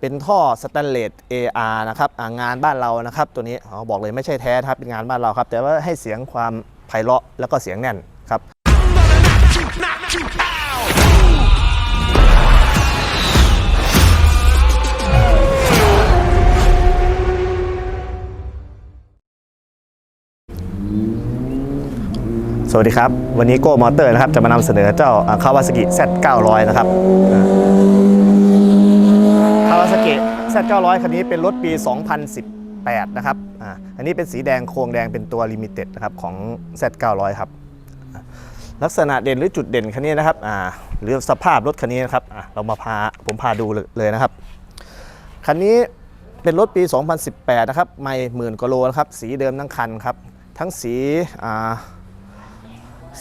เป็นท่อสแตนเลส AR นะครับงานบ้านเรานะครับ ตัวนี้บอกเลยไม่ใช่แท้ครับเป็นงานบ้านเราครับ แต่ว่าให้เสียงความไพเราะแล้วก็เสียงแน่นครับสวัสดีครับ วันนี้โก้มอเตอร์นะครับ จะมานำเสนอเจ้าคาวาสกิ Z900 นะครับ z 9 0 0คันนี้เป็นรถปี 2018 นะครับอันนี้เป็นสีแดงโครงแดงเป็นตัวลิมิเต็ดนะครับของ z 9 0 0ครับลักษณะเด่นหรือจุดเด่นคันนี้นะครับหรือสภาพรถคันนี้นะครับเรามาพาผมพาดูเลยนะครับคันนี้เป็นรถปี 2018 นะครับ ไม่หมื่นกว่โลนะครับ สีเดิมทั้งคันครับ ทั้งสี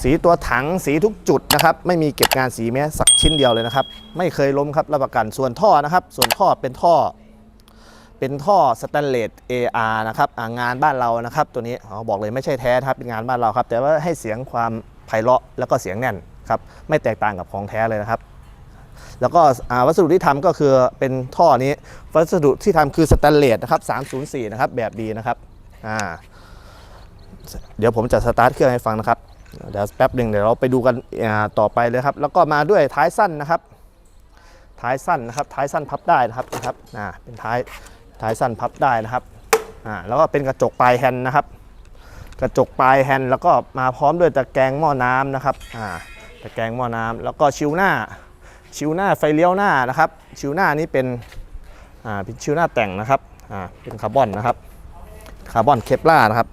สีตัวถังสีทุกจุดนะครับ ไม่มีเก็บงานสีแม้สักชิ้นเดียวเลยนะครับ ไม่เคยล้มครับ รับประกัน ส่วนท่อนะครับ ส่วนท่อเป็นท่อ เป็นท่อสแตนเลส AR นะครับงานบ้านเรานะครับ ตัวนี้บอกเลยไม่ใช่แท้ครับเป็นงานบ้านเราครับ แต่ว่าให้เสียงความไพเราะแล้วก็เสียงแน่นครับไม่แตกต่างกับของแท้เลยนะครับ แล้วก็วัสดุที่ทำก็คือเป็นท่อนี้ วัสดุที่ทำคือสแตนเลสนะครับ304 นะครับแบบดีนะครับเดี๋ยวผมจะสตาร์ทเครื่องให้ฟังนะครับเดี๋ยวแป๊บหนึ่งเดี๋ยวเราไปดูกันต่อไปเลยครับ แล้วก็มาด้วยท้ายสั้นนะครับ ท้ายสั้นนะครับ ท้ายสั้นพับได้นะครับนะครับเป็นท้าย ท้ายสั้นพับได้นะครับอ่าแล้วก็เป็นกระจกปลายแฮนด์นะครับ กระจกปลายแฮนด์แล้วก็มาพร้อมด้วยตะแกรงหม้อน้ำนะครับอ่าตะแกรงหม้อน้ำแล้วก็ชิวหน้า ชิวหน้าไฟเลี้ยวหน้านะครับ ชิวหน้านี้เป็นอ่าเป็นชิวหน้าแต่งนะครับอ่าเป็นคาร์บอนนะครับคาร์บอนเคปลาร์นะครับ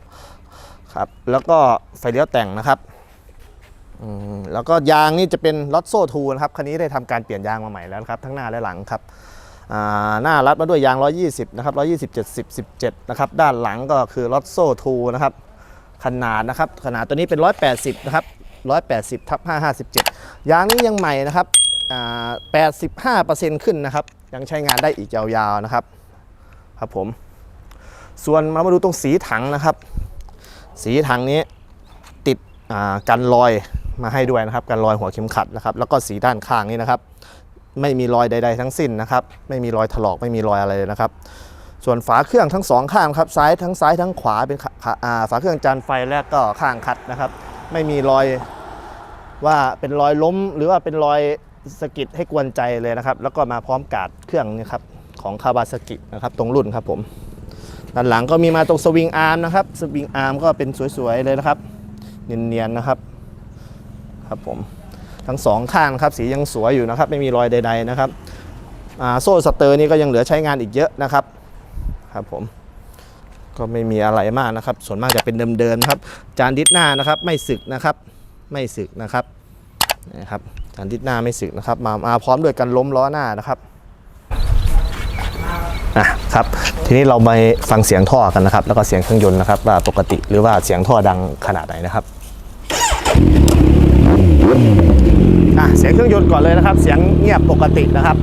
ครับแล้วก็ไฟเลี้ยวแต่งนะครับอืมแล้วก็ยางนี่จะเป็นลอตโซ่ทูนะครับคันนี้ได้ทำการเปลี่ยนยางมาใหม่แล้วครับทั้งหน้าและหลังครับ หน้ารัดมาด้วยยาง 120 นะครับ 120 70 17 นะครับ ด้านหลังก็คือล็อตโซ่ทูนะครับ ขนาดนะครับ ขนาดตัวนี้เป็น 180 นะครับ 180ทับ557 ยางนี้ยังใหม่นะครับอ่า85%ขึ้นนะครับ ยังใช้งานได้อีกยาวๆนะครับ ครับผม ส่วนเรามาดูตรงสีถังนะครับ สีถังนี้ติดกันรอยมาให้ด้วยนะครับ กันรอยหัวเข็มขัดนะครับ แล้วก็สีด้านข้างนี้นะครับ ไม่มีรอยใด ๆ ทั้งสิ้นนะครับ ไม่มีรอยถลอกไม่มีรอยอะไรเลยนะครับ ส่วนฝาเครื่องทั้งสองข้างครับซ้ายทั้งซ้ายทั้งขวาเป็นฝาเครื่องจานไฟและก็ข้างคัดนะครับ ไม่มีรอยว่าเป็นรอยล้ม หรือว่าเป็นรอยสกิดให้กวนใจเลยนะครับ แล้วก็มาพร้อมกาดเครื่องนี่ครับของคาบาสกินะครับตรงรุ่นครับผมด้านหลังก็มีมาตรงสวิงอาร์มนะครับสวิงอาร์มก็เป็นสวยๆเลยนะครับ เนียนๆนะครับ ครับผม ทั้งสองข้างครับสียังสวยอยู่นะครับไม่มีรอยใด ๆนะครับโซ่สเตอร์นี่ก็ยังเหลือใช้งานอีกเยอะนะครับครับผมก็ไม่มีอะไรมากนะครับ ส่วนมากจะเป็นเดิมๆนครับ จานดิสหน้านะครับไม่สึกนะครับ ไม่สึกนะครับนะครับจานดิสหน้าไม่สึกนะครับ มามาพร้อมด้วยกันล้มล้อหน้านะครับอะครับทีนี้เราไปฟังเสียงท่อกันนะครับ แล้วก็เสียงเครื่องยนต์นะครับ ว่าปกติหรือว่าเสียงท่อดังขนาดไหนนะครับ อะเสียงเครื่องยนต์ก่อนเลยนะครับ เสียงเงียบปกตินะครับ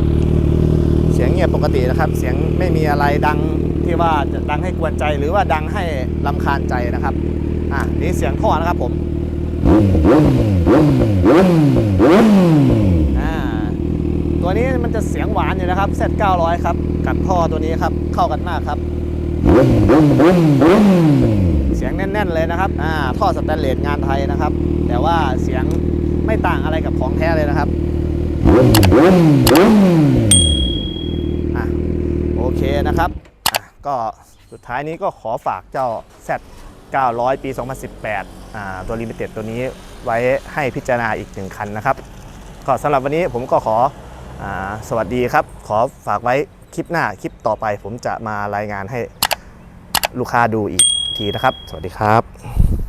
เสียงเงียบปกตินะครับ เสียงไม่มีอะไรดังที่ว่าจะดังให้กวนใจหรือว่าดังให้ลำคาญใจนะครับอะนี่เสียงท่อนะครับผมตัวนี้มันจะเสียงหวานอยู่นะครับ Z900 ครับ กับท่อตัวนี้ครับ เข้ากันมากครับ สียงแน่น ๆ เลยนะครับอ่าท่อสแตนเลสงานไทยนะครับ แต่ว่าเสียงไม่ต่างอะไรกับของแท้เลยนะครับอะโอเคนะครับอะก็สุดท้ายนี้ก็ขอฝากเจ้า Z900 ปี 2018อ่าตัวลิมิเต็ดตัวนี้ไว้ให้พิจารณาอีกหนึ่งคันนะครับ ก็สำหรับวันนี้ผมก็ขออสวัสดีครับ ขอฝากไว้คลิปหน้าคลิปต่อไป ผมจะมารายงานให้ลูกค้าดูอีก ทีนะครับ สวัสดีครับ